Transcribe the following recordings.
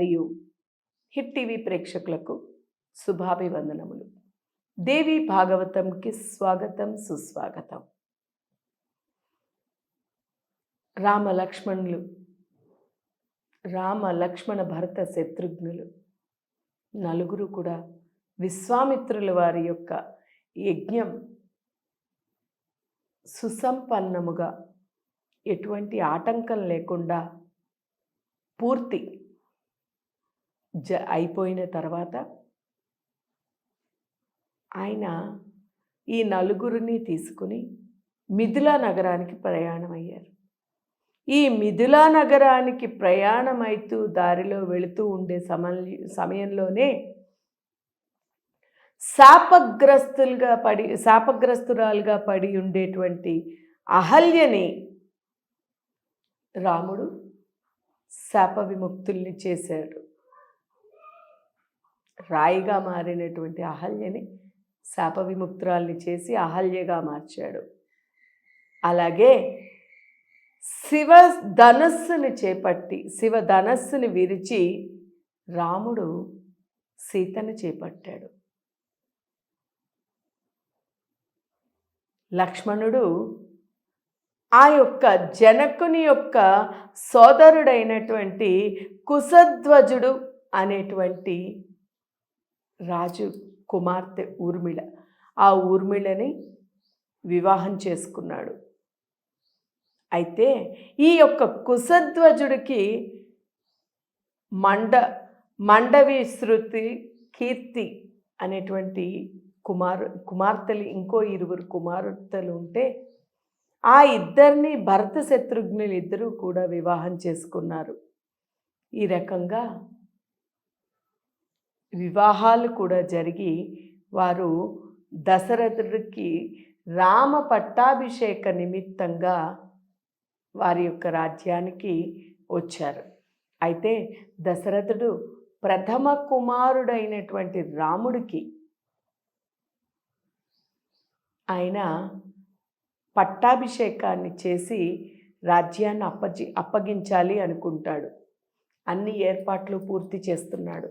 మరియు hit TV ప్రేక్షకులకు శుభాభివందనములు. దేవి భాగవతంకి స్వాగతం సుస్వాగతం. రామ లక్ష్మణులు రామ లక్ష్మణ భరత శత్రుఘ్నులు నలుగురు కూడా విశ్వామిత్రుల వారి యొక్క యజ్ఞం సుసంపన్నముగా ఎటువంటి ఆటంకం లేకుండా పూర్తి జ అయిపోయిన తర్వాత ఆయన ఈ నలుగురిని తీసుకుని మిథిలా నగరానికి ప్రయాణం అయ్యారు ఈ మిథిలా నగరానికి ప్రయాణమైతూ దారిలో వెళుతూ ఉండే సమయ సమయంలోనే శాపగ్రస్తులుగా పడి శాపగ్రస్తురాలుగా పడి ఉండేటువంటి అహల్యని రాముడు శాప విముక్తుల్ని చేశాడు. రాయిగా మారినటువంటి అహల్యని శాప విముక్తురాల్ని చేసి అహల్యగా మార్చాడు. అలాగే శివ ధనస్సుని చేపట్టి శివ ధనస్సుని విరిచి రాముడు సీతను చేపట్టాడు. లక్ష్మణుడు ఆ యొక్క జనకుని యొక్క సోదరుడైనటువంటి కుశధ్వజుడు అనేటువంటి రాజు కుమార్తె ఊర్మిళ. ఆ ఊర్మిళని వివాహం చేసుకున్నాడు. అయితే ఈ యొక్క కుశధ్వజుడికి మండ మండవి శృతి కీర్తి అనేటువంటి కుమారు కుమార్తెలు ఇంకో ఇరువురు కుమార్తెలు ఉంటే ఆ ఇద్దరిని భరత శత్రుఘ్నులు ఇద్దరూ కూడా వివాహం చేసుకున్నారు. ఈ రకంగా వివాహాలు కూడా జరిగి వారు దశరథుడికి రామ పట్టాభిషేక నిమిత్తంగా వారి యొక్క రాజ్యానికి వచ్చారు. అయితే దశరథుడు ప్రథమ కుమారుడైనటువంటి రాముడికి ఆయన పట్టాభిషేకాన్ని చేసి రాజ్యాన్ని అప్పజి అప్పగించాలి అనుకుంటాడు. అన్ని ఏర్పాట్లు పూర్తి చేస్తున్నాడు.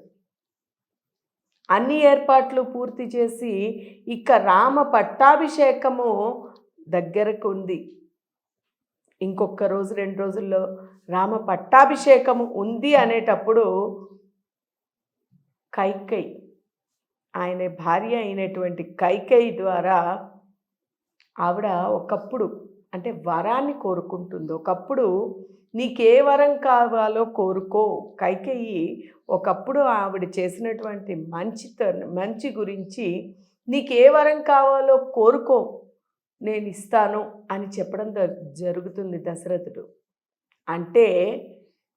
అన్ని ఏర్పాట్లు పూర్తి చేసి ఇక రామ పట్టాభిషేకము దగ్గరకు ఉంది. ఇంకొక రోజు రెండు రోజుల్లో రామ పట్టాభిషేకము ఉంది అనేటప్పుడు కైకై ఆయన భార్య అయినటువంటి కైకై ద్వారా ఆవిడ ఒకప్పుడు అంటే వరాన్ని కోరుకుంటుంది. ఒకప్పుడు నీకే వరం కావాలో కోరుకో. కైకేయి ఒకప్పుడు ఆవిడ చేసినటువంటి మంచిత మంచి గురించి నీకే వరం కావాలో కోరుకో. నేను ఇస్తాను అని చెప్పడం జరుగుతుంది దశరథుడు. అంటే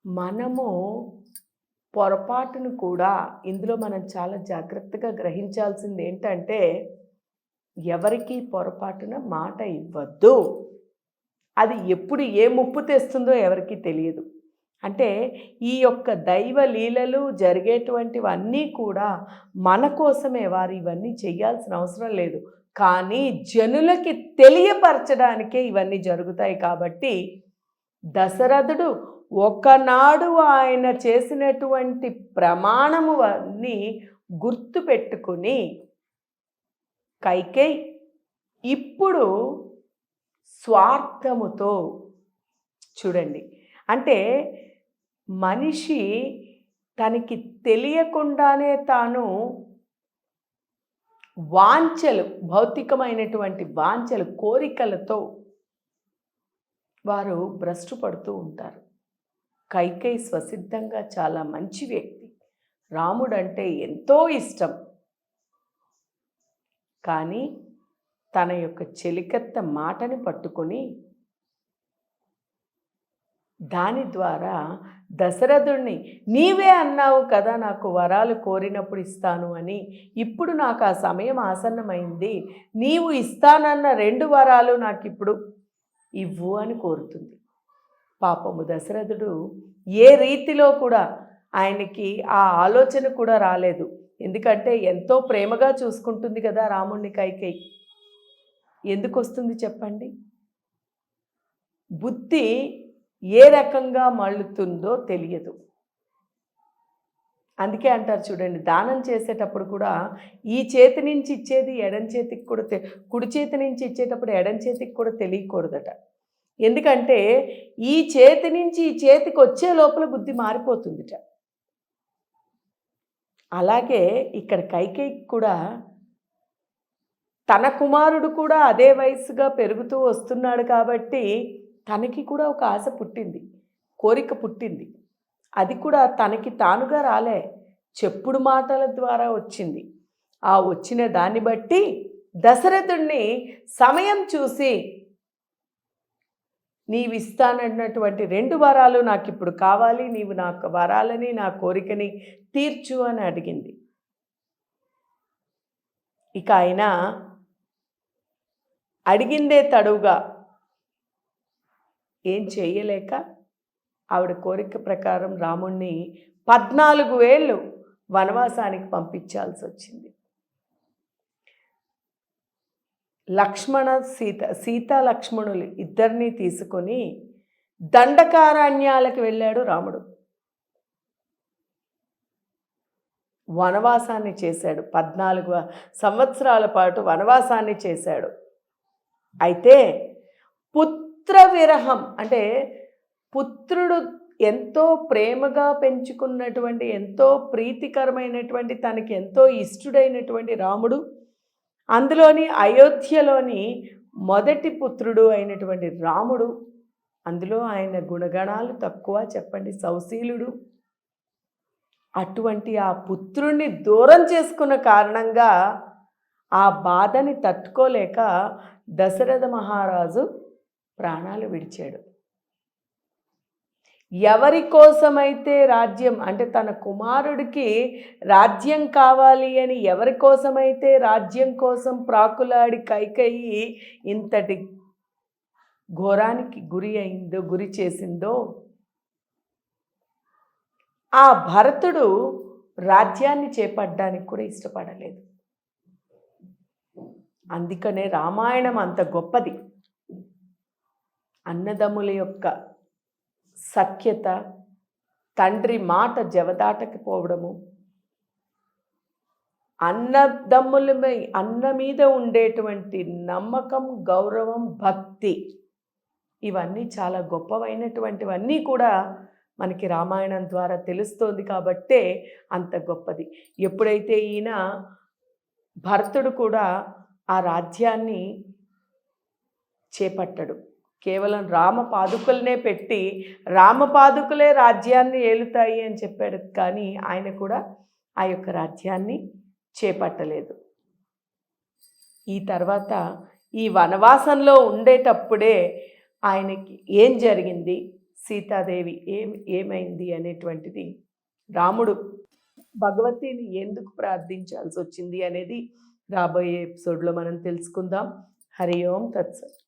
మనము పొరపాటును కూడా ఇందులో మనం చాలా జాగ్రత్తగా గ్రహించాల్సింది ఏంటంటే ఎవరికి పొరపాటున మాట ఇవ్వద్దు. అది ఎప్పుడు ఏ ముప్పు తెస్తుందో ఎవరికీ తెలియదు. అంటే ఈ యొక్క దైవ లీలలు జరిగేటువంటివన్నీ కూడా మన కోసమే వారు ఇవన్నీ చేయాల్సిన అవసరం లేదు. కానీ జనులకి తెలియపరచడానికే ఇవన్నీ జరుగుతాయి కాబట్టి దశరథుడు ఒకనాడు ఆయన చేసినటువంటి ప్రమాణము అన్నీ గుర్తు పెట్టుకుని ఇప్పుడు స్వార్థముతో చూడండి. అంటే మనిషి తనకి తెలియకుండానే తాను వాంఛలు భౌతికమైనటువంటి వాంఛలు కోరికలతో వారు భ్రష్టు పడుతూ ఉంటారు. కైకై స్వసిద్ధంగా చాలా మంచి వ్యక్తి. రాముడంటే ఎంతో ఇష్టం. కానీ తన యొక్క చెలికత్త మాటని పట్టుకొని దాని ద్వారా దశరథుణ్ణి నీవే అన్నావు కదా నాకు వరాలు కోరినప్పుడు ఇస్తాను అని. ఇప్పుడు నాకు ఆ సమయం ఆసన్నమైంది. నీవు ఇస్తానన్న రెండు వరాలు నాకు ఇప్పుడు ఇవ్వు అని కోరుతుంది. పాపము దశరథుడు ఏ రీతిలో కూడా ఆయనకి ఆ ఆలోచన కూడా రాలేదు. ఎందుకంటే ఎంతో ప్రేమగా చూసుకుంటుంది కదా రాముణ్ణి కైకేయి. ఎందుకు వస్తుంది చెప్పండి? బుద్ధి ఏ రకంగా మళ్ళుతుందో తెలియదు. అందుకే అంటారు చూడండి దానం చేసేటప్పుడు కూడా ఈ చేతి నుంచి ఇచ్చేది ఎడం చేతికి కూడా తె కుడి చేతి నుంచి ఇచ్చేటప్పుడు ఎడం చేతికి కూడా తెలియకూడదట. ఎందుకంటే ఈ చేతి నుంచి ఈ చేతికి వచ్చే లోపల బుద్ధి మారిపోతుందిట. అలాగే ఇక్కడ కైకేయికి కూడా తన కుమారుడు కూడా అదే వయసుగా పెరుగుతూ వస్తున్నాడు కాబట్టి తనకి కూడా ఒక ఆశ పుట్టింది కోరిక పుట్టింది. అది కూడా తనకి తానుగా రాలే చెప్పుడు మాటల ద్వారా వచ్చింది. ఆ వచ్చిన దాన్ని బట్టి దశరథుణ్ణి సమయం చూసి నీవు ఇస్తానన్నటువంటి రెండు వరాలు నాకు ఇప్పుడు కావాలి నీవు నా వరాలని నా కోరికని తీర్చు అని అడిగింది. ఇక ఆయన అడిగిందే తడువుగా. ఏం చేయలేక ఆవిడ కోరిక ప్రకారం రాముణ్ణి పద్నాలుగు వేళ్ళు వనవాసానికి పంపించాల్సి వచ్చింది లక్ష్మణ సీత సీత లక్ష్మణులు ఇద్దరిని తీసుకొని దండకారణ్యాలకు వెళ్ళాడు రాముడు. వనవాసాన్ని చేశాడు. పద్నాలుగు సంవత్సరాల పాటు వనవాసాన్ని చేశాడు. అయితే పుత్ర విరహం అంటే పుత్రుడు ఎంతో ప్రేమగా పెంచుకున్నటువంటి ఎంతో ప్రీతికరమైనటువంటి తనకి ఎంతో ఇష్టడైనటువంటి రాముడు. అందులోని అయోధ్యలోని మొదటి పుత్రుడు అయినటువంటి రాముడు. అందులో ఆయన గుణగణాలు తక్కువ చెప్పండి సౌశీలుడు. అటువంటి ఆ పుత్రుణ్ణి దూరం చేసుకున్న కారణంగా ఆ బాధని తట్టుకోలేక దశరథ మహారాజు ప్రాణాలు విడిచాడు. ఎవరి కోసమైతే రాజ్యం అంటే తన కుమారుడికి రాజ్యం కావాలి అని ఎవరి కోసమైతే రాజ్యం కోసం ప్రాకులాడి కైకయి ఇంతటి ఘోరానికి గురి అయిందో గురి చేసిందో ఆ భరతుడు రాజ్యాన్ని చేపట్టడానికి కూడా ఇష్టపడలేదు. అందుకనే రామాయణం అంత గొప్పది. అన్నదమ్ముల యొక్క సఖ్యత తండ్రి మాట జవదాటకపోవడము అన్నదమ్ములపై అన్న మీద ఉండేటువంటి నమ్మకం గౌరవం భక్తి ఇవన్నీ చాలా గొప్పవైనటువంటివన్నీ కూడా మనకి రామాయణం ద్వారా తెలుస్తోంది కాబట్టే అంత గొప్పది. ఎప్పుడైతే ఈయన భరతుడు కూడా ఆ రాజ్యాన్ని చేపట్టడు. కేవలం రామ పాదుకలనే పెట్టి రామ పాదుకలే రాజ్యాన్ని ఏలుతాయి అని చెప్పాడు. కానీ ఆయన కూడా ఆ యొక్క రాజ్యాన్ని చేపట్టలేదు. ఈ తర్వాత ఈ వనవాసంలో ఉండేటప్పుడే ఆయనకి ఏం జరిగింది? సీతాదేవి ఏం ఏమైంది అనేటువంటిది రాముడు భగవతిని ఎందుకు ప్రార్థించాల్సి వచ్చింది అనేది రాబోయే ఎపిసోడ్లో మనం తెలుసుకుందాం. హరి ఓం తత్సత్.